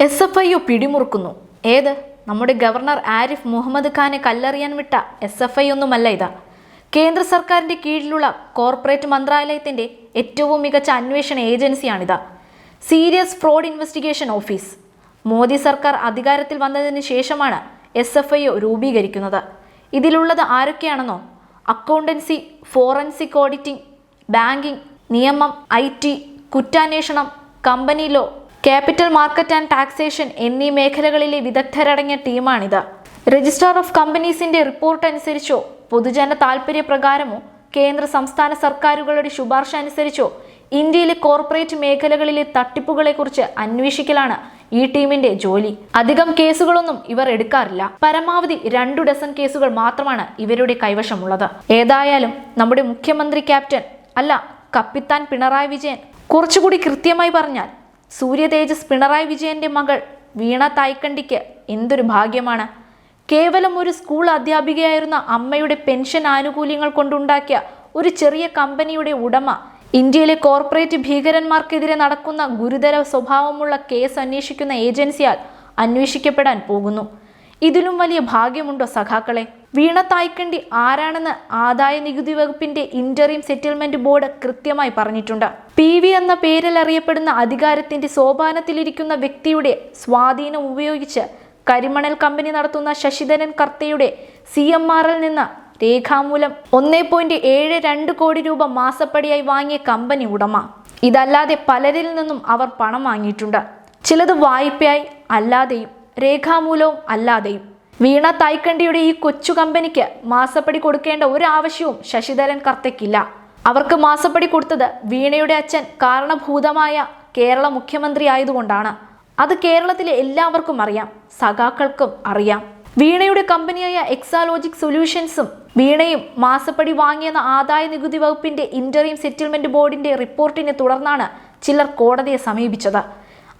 S F I O പിടിമുറുക്കുന്നു. ഏത്? നമ്മുടെ ഗവർണർ ആരിഫ് മുഹമ്മദ് ഖാനെ കല്ലെറിയാൻ വിട്ട എസ് എഫ് ഐ ഒന്നുമല്ല ഇതാ. കേന്ദ്ര സർക്കാരിന്റെ കീഴിലുള്ള കോർപ്പറേറ്റ് മന്ത്രാലയത്തിന്റെ ഏറ്റവും മികച്ച അന്വേഷണ ഏജൻസിയാണിത്. Serious fraud investigation office. Modi സർക്കാർ അധികാരത്തിൽ വന്നതിന് ശേഷമാണ് എസ് എഫ് ഐ ഒ രൂപീകരിക്കുന്നത്. ഇതിലുള്ളത് ആരൊക്കെയാണെന്നോ? അക്കൗണ്ടൻസി ഫോറൻസിക് ഓഡിറ്റിംഗ് ബാങ്കിംഗ് നിയമം I T കുറ്റാന്വേഷണം company law capital market and taxation എന്നീ മേഖലകളിലെ വിദഗ്ധരടങ്ങിയ ടീമാണിത്. രജിസ്ട്രാർ ഓഫ് കമ്പനീസിന്റെ റിപ്പോർട്ട് അനുസരിച്ചോ പൊതുജന താൽപര്യപ്രകാരമോ കേന്ദ്ര സംസ്ഥാന സർക്കാരുകളുടെ ശുപാർശ അനുസരിച്ചോ ഇന്ത്യയിലെ കോർപ്പറേറ്റ് മേഖലകളിലെ തട്ടിപ്പുകളെക്കുറിച്ച് അന്വേഷിക്കലാണ് ഈ ടീമിന്റെ ജോലി. അധികം കേസുകളൊന്നും ഇവർ എടുക്കാറില്ല. പരമാവധി രണ്ടു ഡസൻ കേസുകൾ മാത്രമാണ് ഇവരുടെ കൈവശമുള്ളത്. ഏതായാലും നമ്മുടെ മുഖ്യമന്ത്രി ക്യാപ്റ്റൻ അല്ല കപ്പിത്താൻ പിണറായി വിജയൻ കുറച്ചുകൂടി കൃത്യമായി പറഞ്ഞാൽ സൂര്യ തേജസ് പിണറായി വിജയന്റെ മകൾ വീണ തായ്ക്കണ്ടിക്ക് എന്തൊരു ഭാഗ്യമാണ്. കേവലം ഒരു സ്കൂൾ അധ്യാപികയായിരുന്ന അമ്മയുടെ പെൻഷൻ ആനുകൂല്യങ്ങൾ കൊണ്ടുണ്ടാക്കിയ ഒരു ചെറിയ കമ്പനിയുടെ ഉടമ ഇന്ത്യയിലെ കോർപ്പറേറ്റ് ഭീകരന്മാർക്കെതിരെ നടക്കുന്ന ഗുരുതര സ്വഭാവമുള്ള കേസ് അന്വേഷിക്കുന്ന ഏജൻസിയാൽ അന്വേഷിക്കപ്പെടാൻ പോകുന്നു. ഇതിലും വലിയ ഭാഗ്യമുണ്ടോ സഖാക്കളെ? വീണ തായ്ക്കണ്ടി ആരാണെന്ന് ആദായ നികുതി വകുപ്പിന്റെ ഇന്ററിം സെറ്റിൽമെന്റ് ബോർഡ് കൃത്യമായി പറഞ്ഞിട്ടുണ്ട്. പി വി എന്ന പേരിൽ അറിയപ്പെടുന്ന അധികാരത്തിന്റെ സോപാനത്തിലിരിക്കുന്ന വ്യക്തിയുടെ സ്വാധീനം ഉപയോഗിച്ച് കരിമണൽ കമ്പനി നടത്തുന്ന ശശിധരൻ കർത്തയുടെ സി എം ആറിൽ നിന്ന് രേഖാമൂലം ഒന്നേ പോയിന്റ് ഏഴ് രണ്ട് കോടി രൂപ മാസപ്പടിയായി വാങ്ങിയ കമ്പനി ഉടമ. ഇതല്ലാതെ പലരിൽ നിന്നും അവർ പണം വാങ്ങിയിട്ടുണ്ട്. ചിലത് വായ്പയായി അല്ലാതെയും രേഖാമൂലവും അല്ലാതെയും. വീണ തായ്ക്കണ്ടിയുടെ ഈ കൊച്ചു കമ്പനിക്ക് മാസപ്പടി കൊടുക്കേണ്ട ഒരു ആവശ്യവും ശശിധരൻ കർത്തയ്ക്കില്ല. അവർക്ക് മാസപ്പടി കൊടുത്തത് വീണയുടെ അച്ഛൻ കാരണഭൂതമായ കേരള മുഖ്യമന്ത്രി ആയതുകൊണ്ടാണ്. അത് കേരളത്തിലെ എല്ലാവർക്കും അറിയാം സഖാക്കൾക്കും അറിയാം. വീണയുടെ കമ്പനിയായ എക്സാലോജിക് സൊല്യൂഷൻസും വീണയും മാസപ്പടി വാങ്ങിയെന്ന ആദായ നികുതി വകുപ്പിന്റെ ഇന്റർവ്യൂ സെറ്റിൽമെന്റ് ബോർഡിന്റെ റിപ്പോർട്ടിനെ തുടർന്നാണ് ചിലർ കോടതിയെ സമീപിച്ചത്.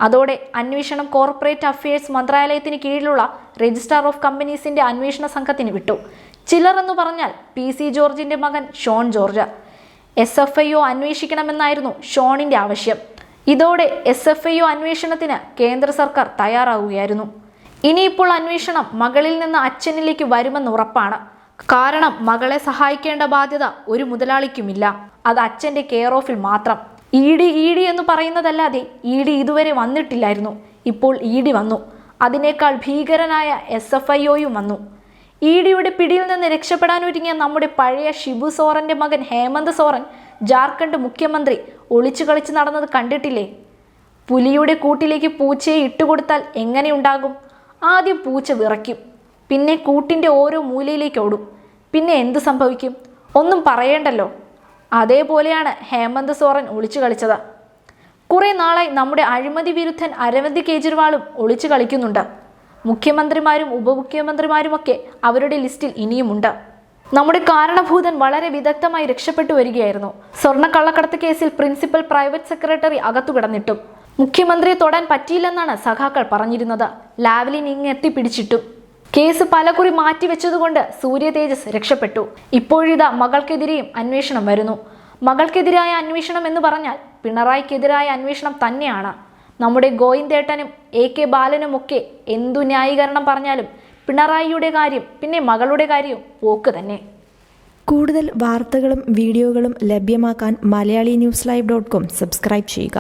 അതോടെ അന്വേഷണം കോർപ്പറേറ്റ് അഫയേഴ്സ് മന്ത്രാലയത്തിന് കീഴിലുള്ള രജിസ്ട്രാർ ഓഫ് കമ്പനീസിന്റെ അന്വേഷണ സംഘത്തിന് വിട്ടു. ചിലർ എന്ന് പറഞ്ഞാൽ പി സി ജോർജിന്റെ മകൻ Shone George. S F I O അന്വേഷിക്കണമെന്നായിരുന്നു ഷോണിന്റെ ആവശ്യം. ഇതോടെ എസ് എഫ് ഐ ഒ അന്വേഷണത്തിന് കേന്ദ്ര സർക്കാർ തയ്യാറാവുകയായിരുന്നു. ഇനിയിപ്പോൾ അന്വേഷണം മകളിൽ നിന്ന് അച്ഛനിലേക്ക് വരുമെന്ന് ഉറപ്പാണ്. കാരണം മകളെ സഹായിക്കേണ്ട ബാധ്യത ഒരു മുതലാളിക്കുമില്ല. അത് അച്ഛന്റെ കെയർ ഓഫിൽ മാത്രം. ഇ ഡി ഇ ഡി എന്ന് പറയുന്നതല്ലാതെ ഇ ഡി ഇതുവരെ വന്നിട്ടില്ലായിരുന്നു. ഇപ്പോൾ ഇ ഡി വന്നു. അതിനേക്കാൾ ഭീകരനായ എസ് എഫ് ഐ ഒയും വന്നു. ഇ ഡിയുടെ പിടിയിൽ നിന്ന് രക്ഷപ്പെടാൻ ഒരുങ്ങിയ നമ്മുടെ പഴയ ഷിബു സോറന്റെ മകൻ ഹേമന്ത് സോറൻ ജാർഖണ്ഡ് മുഖ്യമന്ത്രി ഒളിച്ചു കളിച്ച് നടന്നത് കണ്ടിട്ടില്ലേ? പുലിയുടെ കൂട്ടിലേക്ക് പൂച്ചയെ ഇട്ടുകൊടുത്താൽ എങ്ങനെയുണ്ടാകും ആദ്യം പൂച്ച വിറയ്ക്കും. പിന്നെ കൂട്ടിന്റെ ഓരോ മൂലയിലേക്ക് ഓടും. പിന്നെ എന്ത് സംഭവിക്കും? ഒന്നും പറയേണ്ടല്ലോ. അതേപോലെയാണ് ഹേമന്ത് സോറൻ ഒളിച്ചു കളിച്ചത്. കുറെ നാളായി നമ്മുടെ അഴിമതി വിരുദ്ധൻ അരവിന്ദ് കെജ്രിവാളും ഒളിച്ചു കളിക്കുന്നുണ്ട്. മുഖ്യമന്ത്രിമാരും ഉപമുഖ്യമന്ത്രിമാരുമൊക്കെ അവരുടെ ലിസ്റ്റിൽ ഇനിയുമുണ്ട്. നമ്മുടെ കാരണഭൂതൻ വളരെ വിദഗ്ധമായി രക്ഷപ്പെട്ടു വരികയായിരുന്നു. സ്വർണക്കള്ളക്കടത്ത് കേസിൽ പ്രിൻസിപ്പൽ പ്രൈവറ്റ് സെക്രട്ടറി അകത്തു കിടന്നിട്ടും. മുഖ്യമന്ത്രിയെ തൊടാൻ പറ്റിയില്ലെന്നാണ് സഖാക്കൾ പറഞ്ഞിരുന്നത്. ലാവ്ലിൻ ഇങ് എത്തിപ്പിടിച്ചിട്ടും. കേസ് പലകുറി മാറ്റിവെച്ചതുകൊണ്ട് സൂര്യ തേജസ് രക്ഷപ്പെട്ടു. ഇപ്പോഴിതാ മകൾക്കെതിരെയും അന്വേഷണം വരുന്നു. മകൾക്കെതിരായ അന്വേഷണം എന്ന് പറഞ്ഞാൽ പിണറായിക്കെതിരായ അന്വേഷണം തന്നെയാണ്. നമ്മുടെ ഗോയിന്ദേട്ടനും എ കെ ബാലനുമൊക്കെ എന്തു ന്യായീകരണം പറഞ്ഞാലും പിണറായിയുടെ കാര്യം പിന്നെ മകളുടെ കാര്യവും പോക്ക് തന്നെ. കൂടുതൽ വാർത്തകളും വീഡിയോകളും ലഭ്യമാക്കാൻ Malayali news live dot com subscribe ചെയ്യുക.